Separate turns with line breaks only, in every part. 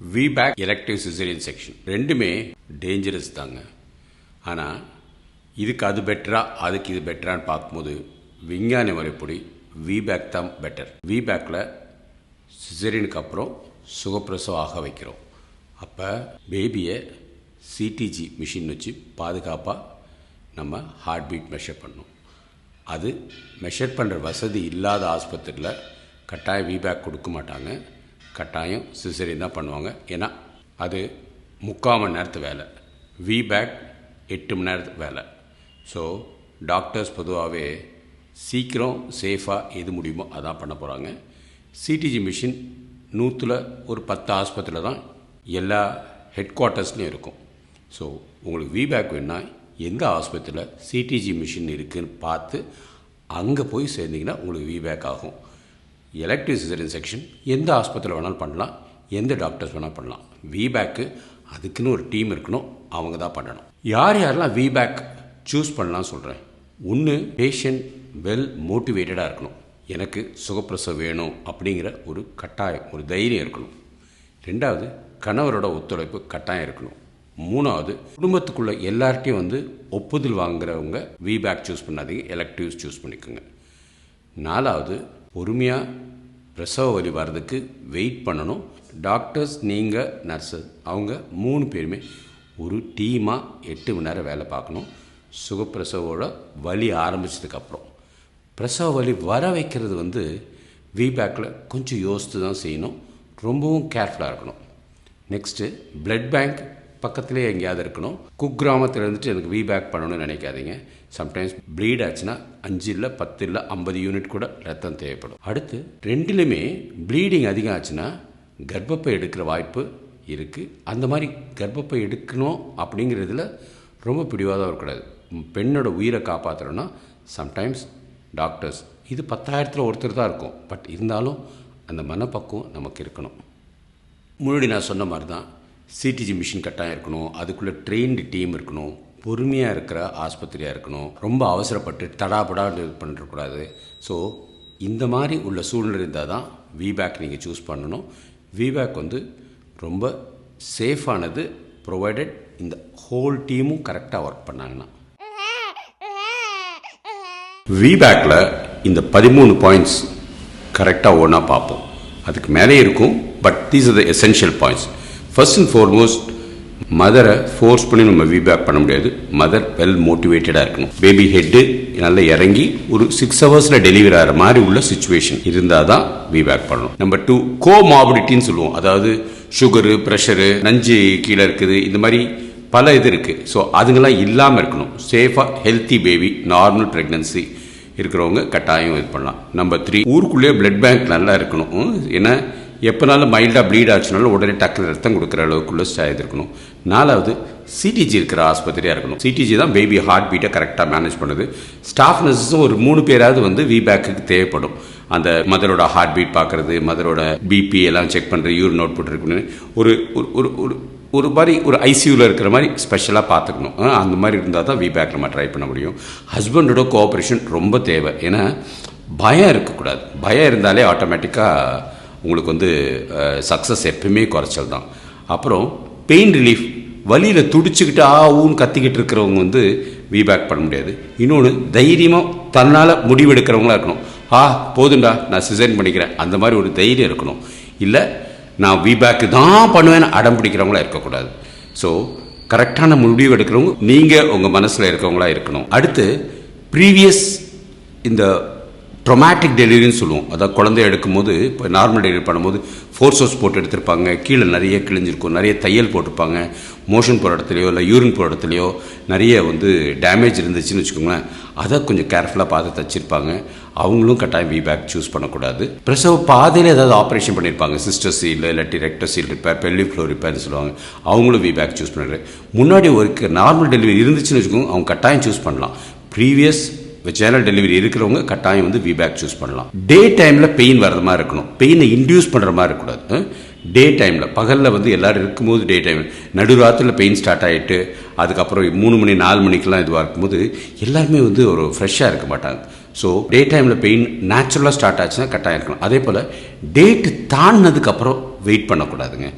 விபேக் elective caesarean section ரெண்டுமே dangerous தாங்க. ஆனால் இதுக்கு அது பெட்டரா அதுக்கு இது பெட்டரான்னு பார்க்கும்போது விஞ்ஞான முறைப்படி விபேக் தான் பெட்டர் விபேக்கில் சிசரியனுக்கு அப்புறம் சுகப்பிரசவம் ஆக வைக்கிறோம். அப்போ பேபியை சிடிஜி மிஷின் வச்சு பாதுகாப்பாக நம்ம ஹார்ட் பீட் மெஷர் பண்ணோம் அது மெஷர் பண்ணுற வசதி இல்லாத ஆஸ்பத்திரியில் கட்டாயம் விபேக் கொடுக்க மாட்டாங்க. கட்டாயம் சிசரியன் தான் பண்ணுவாங்க. ஏன்னா அது முக்கால் மணி நேரத்து வேலை. விபேக் எட்டு மணி நேரத்து வேலை. ஸோ டாக்டர்ஸ் பொதுவாகவே சீக்கிரம் சேஃபாக எது முடியுமோ அதான் பண்ண போகிறாங்க சிடிஜி மிஷின் நூற்றில் ஒரு பத்து ஆஸ்பத்திரியில் தான் எல்லா ஹெட் குவார்ட்டர்ஸ்லையும் இருக்கும். ஸோ உங்களுக்கு விபேக் வேணால் எந்த ஆஸ்பத்திரியில் சிடிஜி மிஷின் இருக்குதுன்னு பார்த்து அங்கே போய் சேர்ந்தீங்கன்னா உங்களுக்கு விபேக் ஆகும். எலக்டிவ் சிசரியன் செக்ஷன் எந்த ஆஸ்பத்திரியில் வேணாலும் பண்ணலாம் எந்த டாக்டர்ஸ் வேணால் பண்ணலாம். விபேக்கு அதுக்குன்னு ஒரு டீம் இருக்கணும் அவங்க தான் பண்ணணும். யார் யாரெல்லாம் விபேக் சூஸ் பண்ணலாம் சொல்கிறேன் ஒன்று பேஷண்ட் வெல் மோட்டிவேட்டடாக இருக்கணும். எனக்கு சுகப்பிரசவம் வேணும் அப்படிங்கிற ஒரு கட்டாயம் ஒரு தைரியம் இருக்கணும். ரெண்டாவது கணவரோட ஒத்துழைப்பு கட்டாயம் இருக்கணும். மூணாவது குடும்பத்துக்குள்ள எல்லார்ட்டையும் வந்து ஒப்புதல் வாங்குறவங்க விபேக் சூஸ் பண்ணாதீங்க எலக்டிவ்ஸ் சூஸ் பண்ணிக்கோங்க. நாலாவது பொறுமையாக பிரசவ வலி வர்றதுக்கு வெயிட் பண்ணணும். டாக்டர்ஸ் நீங்கள் நர்ஸஸ் அவங்க மூணு பேருமே ஒரு டீமாக எட்டு மணி நேரம் வேலை பார்க்கணும். சுகப்பிரசவோட வலி ஆரம்பிச்சதுக்கப்புறம். பிரசவ வலி வர வைக்கிறது வந்து விபேக்கில் கொஞ்சம் யோசித்து தான் செய்யணும். ரொம்பவும் கேர்ஃபுல்லாக இருக்கணும். நெக்ஸ்ட்டு பிளட் பேங்க் பக்கத்துலேயே எங்கேயாவது இருக்கணும். குக்கிராமத்தில் இருந்துட்டு எனக்கு விபேக் பண்ணணும்னு நினைக்காதீங்க. சம்டைம்ஸ் ப்ளீட் ஆச்சுன்னா அஞ்சு இல்லை பத்து இல்லை ஐம்பது யூனிட் கூட ரத்தம் தேவைப்படும். அடுத்து ரெண்டுலேயுமே ப்ளீடிங் அதிகம் ஆச்சுன்னா கர்ப்பப்பை எடுக்கிற வாய்ப்பு இருக்குது அந்த மாதிரி கர்ப்பப்பை எடுக்கணும் அப்படிங்கிறதுல ரொம்ப பிடிவாதம் இருக்கக்கூடாது. பெண்ணோட உயிரை காப்பாற்றணும்னா சம்டைம்ஸ் டாக்டர்ஸ் இது பத்தாயிரத்தில் ஒருத்தர் தான் இருக்கும். பட் இருந்தாலும் அந்த மனப்பக்குவம் நமக்கு இருக்கணும். முன்னாடி நான் சொன்ன மாதிரி தான் சிடிஜி மிஷின் கட்டாயம் இருக்கணும். அதுக்குள்ளே ட்ரெயின்டு டீம் இருக்கணும். பொறுமையாக இருக்கிற ஆஸ்பத்திரியாக இருக்கணும். ரொம்ப அவசரப்பட்டு தடாபடா இது ஸோ இந்த மாதிரி உள்ள சூழ்நிலை இருந்தால் தான் விபேக் நீங்கள் சூஸ் பண்ணணும். விபேக் வந்து ரொம்ப சேஃபானது ப்ரொவைடட் இந்த ஹோல் டீமும் கரெக்டாக ஒர்க் பண்ணாங்கன்னா. விபேக்கில் இந்த பதிமூணு பாயிண்ட்ஸ் கரெக்டாக ஒன்றா பார்ப்போம். அதுக்கு மேலே இருக்கும் but these are the essential points first and foremost Madurai force பண்ணி நம்ம வீபேக் பண்ண முடியாது. மதர் வெல் மோட்டிவேட்டடாக இருக்கணும். பேபி ஹெட்டு நல்லா இறங்கி ஒரு சிக்ஸ் ஹவர்ஸில் டெலிவரி ஆகிற மாதிரி உள்ள சுச்சுவேஷன் இருந்தால் தான் வீபேக் பண்ணணும். நம்பர் டூ கோமாபிலிட்டின்னு சொல்லுவோம். அதாவது சுகரு ப்ரெஷரு நஞ்சு கீழே இருக்குது. இந்த மாதிரி பல இது இருக்குது ஸோ அதுங்கெல்லாம் இல்லாமல் இருக்கணும். சேஃபாக ஹெல்த்தி பேபி நார்மல் ப்ரெக்னன்சி இருக்கிறவங்க கட்டாயம் இது பண்ணலாம். நம்பர் த்ரீ ஊருக்குள்ளேயே பிளட் பேங்க் நல்லா இருக்கணும். ஏன்னா எப்போனாலும் மைல்டாக ப்ளீட் ஆச்சுனாலும் உடனே டக்குனு ரத்தம் கொடுக்குற அளவுக்குள்ள இது இருக்கணும். நாலாவது சிடிஜி இருக்கிற ஆஸ்பத்திரியாக இருக்கணும். சிடிஜி தான் பேபி ஹார்ட் பீட்டை கரெக்டாக மேனேஜ் பண்ணுது. ஸ்டாஃப் நர்ஸஸும் ஒரு மூணு பேராவது வந்து விபேக்குக்கு தேவைப்படும். அந்த மதரோட ஹார்ட் பீட் பார்க்குறது மதரோட பிபி எல்லாம் செக் பண்ணுறது யூரின் அவுட் புட் இருக்குன்னு ஒரு ஒரு ஒரு ஒரு மாதிரி ஒரு ஐசியூவில் இருக்கிற மாதிரி ஸ்பெஷலாக பார்த்துக்கணும். அந்த மாதிரி இருந்தால் தான் விபேக் நம்ம ட்ரை பண்ண முடியும். ஹஸ்பண்டோட கோஆப்ரேஷன் ரொம்ப தேவை. ஏன்னா பயம் இருக்கக்கூடாது. பயம் இருந்தாலே ஆட்டோமேட்டிக்காக உங்களுக்கு வந்து சக்ஸஸ் எப்பயுமே குறைச்சல் தான். அப்புறம் பெயின் ரிலீஃப் வலியில் துடிச்சுக்கிட்டு ஆ ஊன்னு கத்திக்கிட்டு இருக்கிறவங்க வந்து வீபேக் பண்ண முடியாது. இன்னொன்று தைரியமாக தன்னால் முடிவெடுக்கிறவங்களா இருக்கணும். ஆ போதுண்டா நான் சிசைன் பண்ணிக்கிறேன். அந்த மாதிரி ஒரு தைரியம் இருக்கணும். இல்லை நான் வீபேக்கு தான் பண்ணுவேன்னு அடம் பிடிக்கிறவங்களா இருக்கக்கூடாது. ஸோ கரெக்டான முடிவு எடுக்கிறவங்க நீங்கள் உங்கள் மனசில் இருக்கிறவங்களா இருக்கணும். அடுத்து ப்ரீவியஸ் இந்த ட்ரொமேட்டிக் டெலிவரின்னு சொல்லுவோம். அதாவது குழந்தை எடுக்கும்போது இப்போ நார்மல் டெலிவரி பண்ணும்போது ஃபோர்ஸோஸ் போட்டு எடுத்திருப்பாங்க. கீழே நிறைய கிழிஞ்சிருக்கும். நிறைய தையல் போட்டிருப்பாங்க. மோஷன் போகிற இடத்துலையோ இல்லை யூரின் போகிற இடத்துலையோ நிறைய வந்து டேமேஜ் இருந்துச்சுன்னு வச்சுக்கோங்களேன். அதை கொஞ்சம் கேர்ஃபுல்லாக பார்த்து தச்சிருப்பாங்க. அவங்களும் கட்டாயம் விபேக் சூஸ் பண்ணக்கூடாது. பிரசவ பாதையில் ஏதாவது ஆப்ரேஷன் பண்ணியிருப்பாங்க சிஸ்டர் சீல் இல்லாட்டி rectocele repair pelvic floor ரிப்பேர்னு சொல்லுவாங்க. அவங்களும் விபேக் சூஸ் பண்ணுறாங்க முன்னாடி ஒரு நார்மல் டெலிவரி இருந்துச்சுன்னு வச்சுக்கோங்க. அவங்க கட்டாயம் சூஸ் பண்ணலாம். ப்ரீவியஸ் வெஜைனல் டெலிவரி இருக்கிறவங்க கட்டாயம் வந்து விபேக் சூஸ் பண்ணலாம். டே டைமில் பெயின் வர்ற மாதிரி இருக்கணும். பெயினை இன்டியூஸ் பண்ணுற மாதிரி இருக்கக்கூடாது. டே டைமில் பகலில் வந்து எல்லாரும் இருக்கும்போது டே டைம் நடுராத்திரில் பெயின் ஸ்டார்ட் ஆகிட்டு அதுக்கப்புறம் மூணு மணி நாலு மணிக்கெலாம் இதுவாக இருக்கும்போது எல்லாருமே வந்து ஒரு ஃப்ரெஷ்ஷாக இருக்க மாட்டாங்க. ஸோ டே டைமில் பெயின் நேச்சுரலாக ஸ்டார்ட் ஆச்சுன்னா கட்டாயம் இருக்கணும். அதே போல் டேட்டு தாண்டினதுக்கப்புறம் வெயிட் பண்ணக்கூடாதுங்க.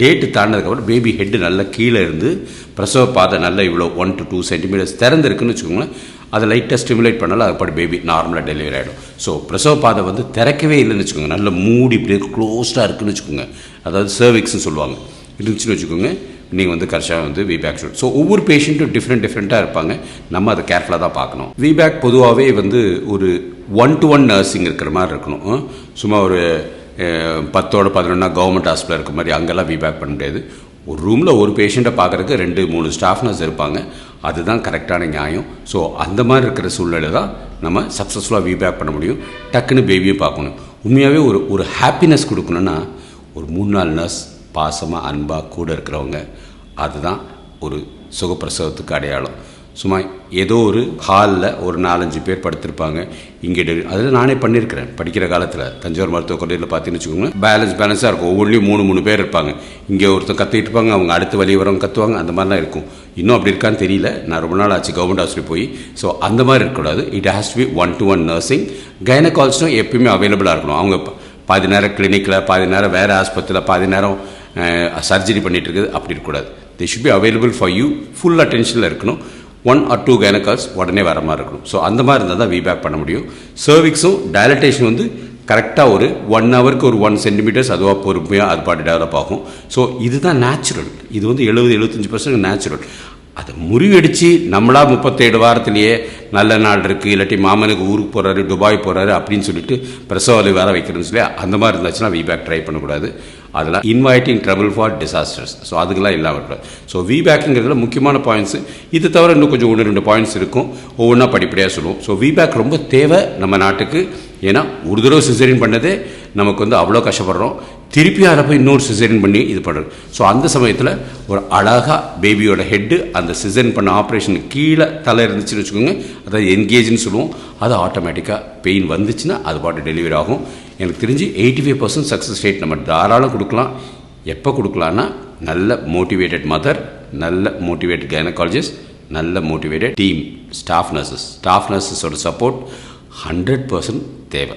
டேட்டு தாண்டினதுக்கப்புறம் பேபி ஹெட்டு நல்லா கீழே இருந்து பிரசவ பாதை நல்லா இவ்வளோ ஒன் டு டூ சென்டிமீட்டர்ஸ் திறந்துருக்குன்னு வச்சுக்கோங்களேன் அதை லைட்டாக ஸ்டிமுலேட் பண்ணாலும் அதுபடி பேபி நார்மலாக டெலிவரி ஆகிடும் ஸோ பிரசவ பாதை வந்து திறக்கவே இல்லைன்னு வச்சுக்கோங்க. நல்ல மூடி இப்படியே க்ளோஸ்டாக இருக்குன்னு வச்சுக்கோங்க. அதாவது சர்விக்ஸ்னு சொல்லுவாங்க. இருந்துச்சுன்னு வச்சுக்கோங்க. நீங்கள் வந்து கரெக்டாக வந்து விபேக் ஷூட் ஸோ ஒவ்வொரு பேஷண்ட்டும் டிஃப்ரெண்ட் டிஃப்ரெண்ட்டாக இருப்பாங்க. நம்ம அதை கேர்ஃபுல்லாக தான் பார்க்கணும். விபேக் பொதுவாகவே வந்து ஒரு ஒன் டு ஒன் நர்சிங் இருக்கிற மாதிரி இருக்கணும். சும்மா ஒரு பத்தோட பதினொன்னா கவர்மெண்ட் ஹாஸ்பிட்டல் இருக்க மாதிரி அங்கெல்லாம் விபேக் பண்ண முடியாது. ஒரு ரூமில் ஒரு பேஷண்ட்டை பார்க்குறதுக்கு ரெண்டு மூணு ஸ்டாஃப் நர்ஸ் இருப்பாங்க. அதுதான் கரெக்டான நியாயம். ஸோ அந்த மாதிரி இருக்கிற சூழ்நிலை தான் நம்ம சக்ஸஸ்ஃபுல்லாக வீபேக் பண்ண முடியும். டக்குன்னு பேபியும் பார்க்கணும். உண்மையாகவே ஒரு ஒரு ஹாப்பினஸ் கொடுக்கணுன்னா ஒரு மூணு நாலு நர்ஸ் பாசமாக அன்பாக கூட இருக்கிறவங்க அதுதான் ஒரு சுகப்பிரசவத்துக்கு அடையாளம். சும்மா ஏதோ ஒரு ஹாலில் ஒரு நாலஞ்சு பேர் படுத்திருப்பாங்க. இங்கே அதில் நானே பண்ணியிருக்கிறேன் படிக்கிற காலத்தில் தஞ்சாவூர் மருத்துவக் கல்லூரியில் பார்த்தீங்கன்னு வச்சுக்கோங்களேன் பேலன்ஸ் பேலன்ஸாக இருக்கும். ஒவ்வொன்றிலையும் மூணு மூணு பேர் இருப்பாங்க. இங்கே ஒருத்தர் கற்றுக்கிட்டு இருப்பாங்க அவங்க அடுத்து வழி வரவங்க கற்றுவாங்க அந்த மாதிரிலாம் இருக்கும். இன்னும் அப்படி இருக்கான்னு தெரியல. நான் ரொம்ப நாள் ஆச்சு கவர்மெண்ட் ஹாஸ்பிட்டல் போய். ஸோ அந்த மாதிரி இருக்கக்கூடாது. It has to be one to one nursing கைனகால்ஸ்டும் எப்பயுமே அவைலபிளாக இருக்கணும். அவங்க பாதி நேரம் கிளினிக்கில் பாதி நேரம் வேறு ஆஸ்பத்திரியில் பாதி நேரம் சர்ஜரி பண்ணிகிட்டு இருக்குது. அப்படி இருக்கக்கூடாது. They should be available for you full அட்டென்ஷனில் இருக்கணும். ஒன் ஆர் டூ கைனகால்ஸ் உடனே வர மாதிரி இருக்கணும். ஸோ அந்த மாதிரி இருந்தால் தான் வீபேக் பண்ண முடியும். சர்விக்ஸும் டைலட்டேஷன் வந்து கரெக்டாக ஒரு ஒன் ஹவருக்கு ஒரு ஒன் சென்டிமீட்டர்ஸ் அதுவாக பொறுமையாக அது பாட்டு டெவலப் ஆகும் ஸோ இதுதான் நேச்சுரல் இது வந்து எழுபது எழுபத்தஞ்சி பர்சன்ட் நேச்சுரல் அதை முறியடித்து நம்மளா முப்பத்தேழு வாரத்திலேயே நல்ல நாள் இருக்குது இல்லாட்டி மாமனுக்கு ஊருக்கு போகிறாரு துபாய் போகிறாரு அப்படின்னு சொல்லிட்டு பிரசவாலி வேற வைக்கிறேன்னு சொல்லி அந்த மாதிரி இருந்துச்சுன்னா விபேக் ட்ரை பண்ணக்கூடாது. அதெல்லாம் inviting trouble for disasters so அதுக்கெல்லாம் இல்லாமல் ஸோ விபேக்குங்கிறதுல முக்கியமான பாயிண்ட்ஸு இது தவிர இன்னும் கொஞ்சம் ஒன்று ரெண்டு பாயிண்ட்ஸ் இருக்கும். ஒவ்வொன்றா படிப்படியாக சொல்லுவோம். ஸோ விபேக் ரொம்ப தேவை நம்ம நாட்டுக்கு. ஏன்னா ஒரு தடவை சிசரின் பண்ணதே நமக்கு வந்து அவ்வளோ கஷ்டப்படுறோம். திருப்பி அதை போய் இன்னொரு சிசரின் பண்ணி இது பண்ணுறது ஸோ அந்த சமயத்தில் ஒரு அழகாக பேபியோட ஹெட்டு அந்த சிசரின் பண்ண ஆப்ரேஷன் கீழே தலை இருந்துச்சுன்னு வச்சுக்கோங்க அதாவது என்கேஜ்னு சொல்லுவோம். அது ஆட்டோமேட்டிக்காக பெயின் வந்துச்சுன்னா அது பாட்டு டெலிவரி ஆகும். எனக்கு தெரிஞ்சு eighty five percent success rate நம்ம தாராளம் கொடுக்கலாம். எப்போ கொடுக்கலான்னா நல்ல மோட்டிவேட்டட் மதர் நல்ல மோட்டிவேட்டட் கைனகாலஜிஸ்ட் நல்ல motivated team staff nurses staff நர்சஸோட support hundred percent தேவை.